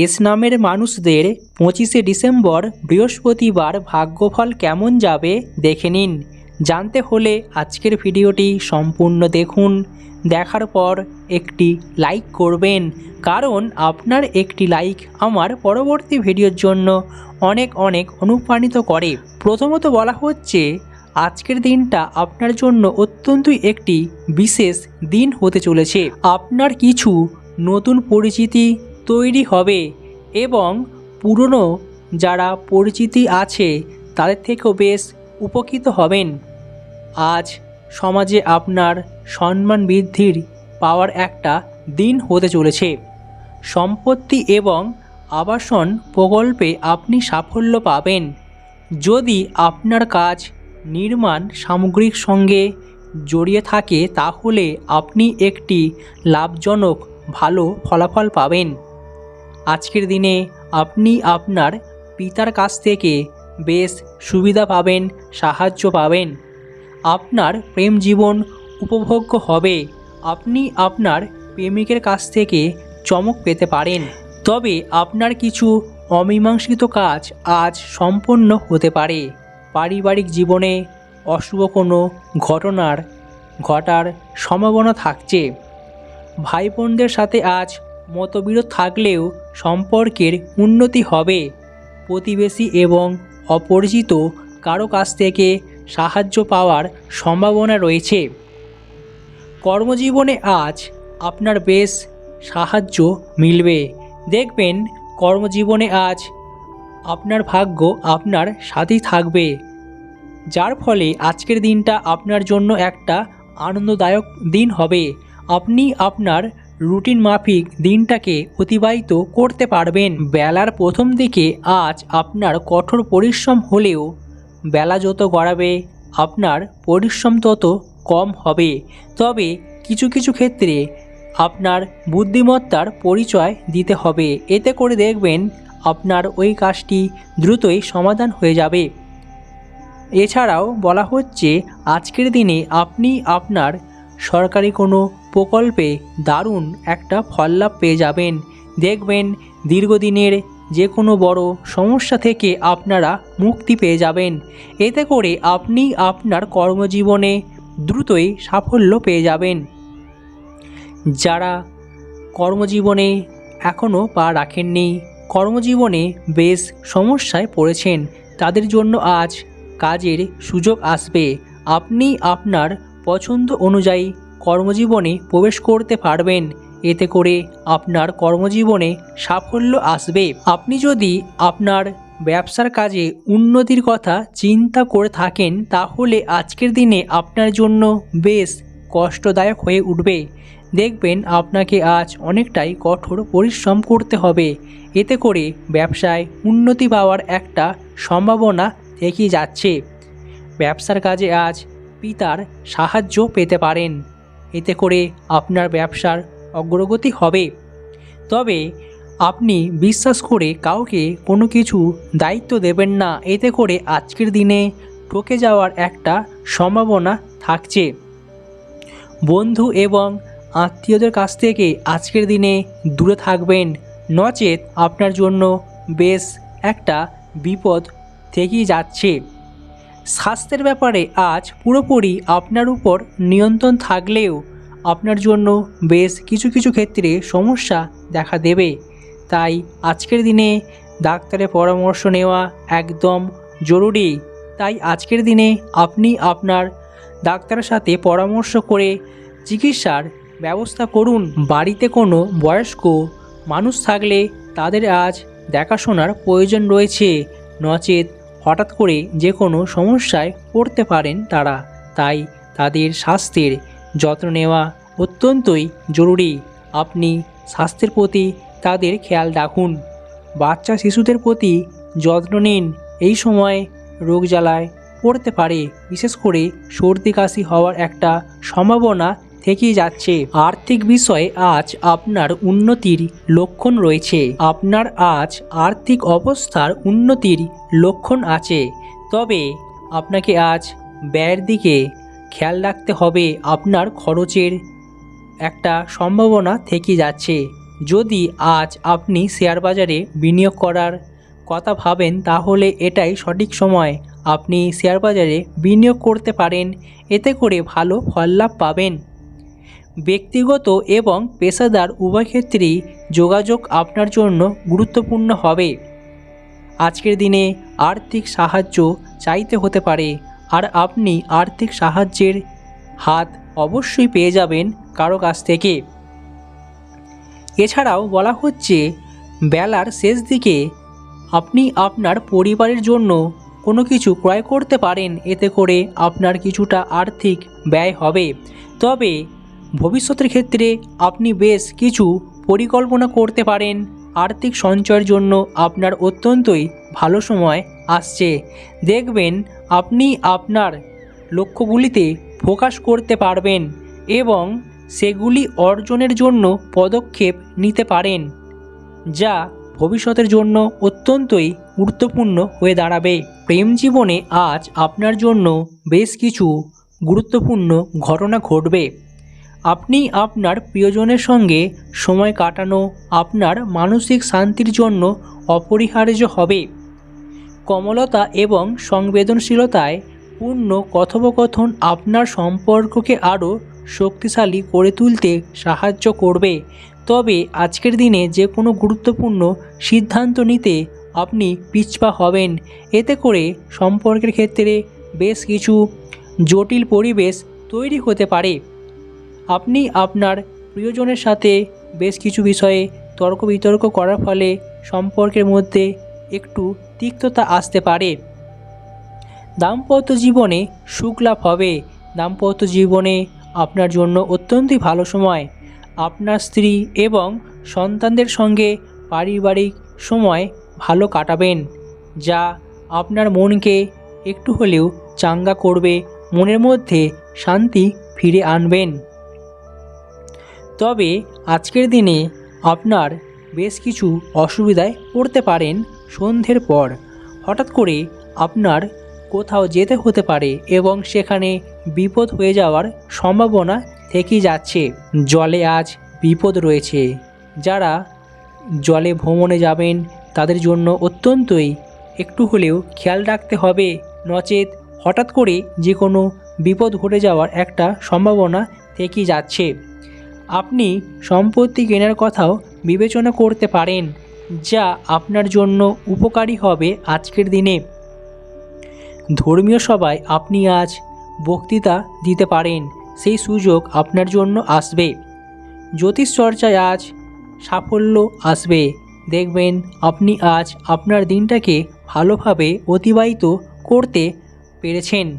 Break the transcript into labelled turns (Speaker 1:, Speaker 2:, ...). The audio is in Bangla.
Speaker 1: এস নামের মানুষদের পঁচিশে ডিসেম্বর বৃহস্পতিবার ভাগ্যফল কেমন যাবে দেখে নিন। জানতে হলে আজকের ভিডিওটি সম্পূর্ণ দেখুন। দেখার পর একটি লাইক করবেন, কারণ আপনার একটি লাইক আমার পরবর্তী ভিডিওর জন্য অনেক অনেক অনুপ্রাণিত করে। প্রথমত বলা হচ্ছে, আজকের দিনটা আপনার জন্য অত্যন্তই একটি বিশেষ দিন হতে চলেছে। আপনার কিছু নতুন পরিচিতি তৈরি হবে এবং পুরনো যারা পরিচিতি আছে তাদের থেকেও বেশ উপকৃত হবেন। আজ সমাজে আপনার সম্মান বৃদ্ধির পাওয়ার একটা দিন হতে চলেছে। সম্পত্তি এবং আবাসন প্রকল্পে আপনি সাফল্য পাবেন। যদি আপনার কাজ নির্মাণ সামগ্রিক সঙ্গে জড়িয়ে থাকে, তাহলে আপনি একটি লাভজনক ভালো ফলাফল পাবেন। আজকের দিনে আপনি আপনার পিতার কাছ থেকে বেশ সুবিধা পাবেন, সাহায্য পাবেন। আপনার প্রেম জীবন উপভোগ্য হবে। আপনি আপনার প্রেমিকের কাছ থেকে চমক পেতে পারেন। তবে আপনার কিছু অমীমাংসিত কাজ আজ সম্পন্ন হতে পারে। পারিবারিক জীবনে অশুভ কোনো ঘটনার, ঘটার সম্ভাবনা থাকছে। ভাই বোনদের সাথে আজ মতবিরোধ থাকলেও সম্পর্কের উন্নতি হবে। প্রতিবেশী এবং অপরিচিত কারও কাছ থেকে সাহায্য পাওয়ার সম্ভাবনা রয়েছে। কর্মজীবনে আজ আপনার বেশ সাহায্য মিলবে। দেখবেন, কর্মজীবনে আজ আপনার ভাগ্য আপনার সাথেই থাকবে। যার ফলে আজকের দিনটা আপনার জন্য একটা আনন্দদায়ক দিন হবে। আপনি আপনার রুটিন মাফিক দিনটাকে অতিবাহিত করতে পারবেন। বেলার প্রথম দিকে আজ আপনার কঠোর পরিশ্রম হলেও বেলা যত গড়াবে, আপনার পরিশ্রম তত কম হবে। তবে কিছু কিছু ক্ষেত্রে আপনার বুদ্ধিমত্তার পরিচয় দিতে হবে। এতে করে দেখবেন আপনার ওই কাজটি দ্রুতই সমাধান হয়ে যাবে। এছাড়াও বলা হচ্ছে, আজকের দিনে আপনি আপনার সরকারি কোনো প্রকল্পে দারুণ একটা ফল লাভ পেয়ে যাবেন। দেখবেন দীর্ঘদিনের যে কোনো বড় সমস্যা থেকে আপনারা মুক্তি পেয়ে যাবেন। এতে করে আপনি আপনার কর্মজীবনে দ্রুতই সাফল্য পেয়ে যাবেন। যারা কর্মজীবনে এখনও পা রাখেননি, কর্মজীবনে বেশ সমস্যায় পড়েছেন, তাদের জন্য আজ কাজের সুযোগ আসবে। আপনি আপনার পছন্দ অনুযায়ী কর্মজীবনে প্রবেশ করতে পারবেন। এতে করে আপনার কর্মজীবনে সাফল্য আসবে। আপনি যদি আপনার ব্যবসার কাজে উন্নতির কথা চিন্তা করে থাকেন, তাহলে আজকের দিনে আপনার জন্য বেশ কষ্টদায়ক হয়ে উঠবে। দেখবেন আপনাকে আজ অনেকটাই কঠোর পরিশ্রম করতে হবে। এতে করে ব্যবসায় উন্নতি পাওয়ার একটা সম্ভাবনা থেকেই যাচ্ছে। ব্যবসার কাজে আজ পিতার সাহায্য পেতে পারেন। এতে করে আপনার ব্যবসার অগ্রগতি হবে। তবে আপনি বিশ্বাস করে কাউকে কোনো কিছু দায়িত্ব দেবেন না। এতে করে আজকের দিনে ঠকে যাওয়ার একটা সম্ভাবনা থাকছে। বন্ধু এবং আত্মীয়দের কাছ থেকে আজকের দিনে দূরে থাকবেন। নচেত আপনার জন্য বেশ একটা বিপদ থেকেই যাচ্ছে। স্বাস্থ্যের ব্যাপারে আজ পুরোপুরি আপনার উপর নিয়ন্ত্রণ থাকলেও আপনার জন্য বেশ কিছু কিছু ক্ষেত্রে সমস্যা দেখা দেবে। তাই আজকের দিনে ডাক্তারের পরামর্শ নেওয়া একদম জরুরি। তাই আজকের দিনে আপনি আপনার ডাক্তারের সাথে পরামর্শ করে চিকিৎসার ব্যবস্থা করুন। বাড়িতে কোনো বয়স্ক মানুষ থাকলে তাদের আজ দেখাশোনার প্রয়োজন রয়েছে। নচেত হঠাৎ করে যে কোনো সমস্যায় পড়তে পারেন তারা। তাই তাদের স্বাস্থ্যের যত্ন নেওয়া অত্যন্তই জরুরি। আপনি স্বাস্থ্যের প্রতি তাদের খেয়াল রাখুন। বাচ্চা শিশুদের প্রতি যত্ন নিন। এই সময় রোগ জ্বালায় পড়তে পারে। বিশেষ করে সর্দি কাশি হওয়ার একটা সম্ভাবনা থেকেই যাচ্ছে। আর্থিক বিষয়ে আজ আপনার উন্নতির লক্ষণ রয়েছে। আপনার আজ আর্থিক অবস্থার উন্নতির লক্ষণ আছে। তবে আপনাকে আজ ব্যয়ের দিকে খেয়াল রাখতে হবে। আপনার খরচের একটা সম্ভাবনা থেকে যাচ্ছে। যদি আজ আপনি শেয়ার বাজারে বিনিয়োগ করার কথা ভাবেন, তাহলে এটাই সঠিক সময় আপনি শেয়ার বাজারে বিনিয়োগ করতে পারেন। এতে করে ভালো ফল লাভ পাবেন। ব্যক্তিগত এবং পেশাদার উভয় ক্ষেত্রেই যোগাযোগ আপনার জন্য গুরুত্বপূর্ণ হবে। আজকের দিনে আর্থিক সাহায্য চাইতে হতে পারে, আর আপনি আর্থিক সাহায্যের হাত অবশ্যই পেয়ে যাবেন কারও কাছ থেকে। এছাড়াও বলা হচ্ছে, বেলার শেষ দিকে আপনি আপনার পরিবারের জন্য কোনো কিছু ক্রয় করতে পারেন, এতে করে আপনার কিছুটা আর্থিক ব্যয় হবে। তবে ভবিষ্যতের ক্ষেত্রে আপনি বেশ কিছু পরিকল্পনা করতে পারেন। আর্থিক সঞ্চয়ের জন্য আপনার অত্যন্তই ভালো সময় আসছে। দেখবেন আপনি আপনার লক্ষ্যগুলিতে ফোকাস করতে পারবেন এবং সেগুলি অর্জনের জন্য পদক্ষেপ নিতে পারেন, যা ভবিষ্যতের জন্য অত্যন্তই গুরুত্বপূর্ণ হয়ে দাঁড়াবে। প্রেম জীবনে আজ আপনার জন্য বেশ কিছু গুরুত্বপূর্ণ ঘটনা ঘটবে। আপনি আপনার প্রিয়জনের সঙ্গে সময় কাটানো আপনার মানসিক শান্তির জন্য অপরিহার্য হবে। কমলতা এবং সংবেদনশীলতায় পূর্ণ কথোপকথন আপনার সম্পর্ককে আরও শক্তিশালী করে তুলতে সাহায্য করবে। তবে আজকের দিনে যে কোনো গুরুত্বপূর্ণ সিদ্ধান্ত নিতে আপনি পিছপা হবেন। এতে করে সম্পর্কের ক্ষেত্রে বেশ কিছু জটিল পরিবেশ তৈরি হতে পারে। আপনি আপনার প্রিয়জনের সাথে বেশ কিছু বিষয়ে তর্ক বিতর্ক করার ফলে সম্পর্কের মধ্যে একটু তিক্ততা আসতে পারে। দাম্পত্য জীবনে সুখ লাভ হবে। দাম্পত্য জীবনে আপনার জন্য অত্যন্তই ভালো সময়। আপনার স্ত্রী এবং সন্তানদের সঙ্গে পারিবারিক সময় ভালো কাটাবেন, যা আপনার মনকে একটু হলেও চাঙ্গা করবে, মনের মধ্যে শান্তি ফিরে আনবেন। তবে আজকের দিনে আপনার বেশ কিছু অসুবিধায় পড়তে পারেন সন্ধ্যের পর। হঠাৎ করে আপনার কোথাও যেতে হতে পারে এবং সেখানে বিপদ হয়ে যাওয়ার সম্ভাবনা থেকেই যাচ্ছে। জলে আজ বিপদ রয়েছে। যারা জলে ভ্রমণে যাবেন, তাদের জন্য অত্যন্তই একটু হলেও খেয়াল রাখতে হবে, নচেত হঠাৎ করে যে কোনো বিপদ ঘটে যাওয়ার একটা সম্ভাবনা থেকেই যাচ্ছে। আপনি সম্পত্তি কেনার কথাও বিবেচনা করতে পারেন, যা আপনার জন্য উপকারী হবে আজকের দিনে। ধর্মীয় সভায় আপনি আজ বক্তৃতা দিতে পারেন, সেই সুযোগ আপনার জন্য আসবে। জ্যোতিষ চর্চায় আজ সাফল্য আসবে। দেখবেন আপনি আজ আপনার দিনটাকে ভালোভাবে অতিবাহিত করতে পেরেছেন।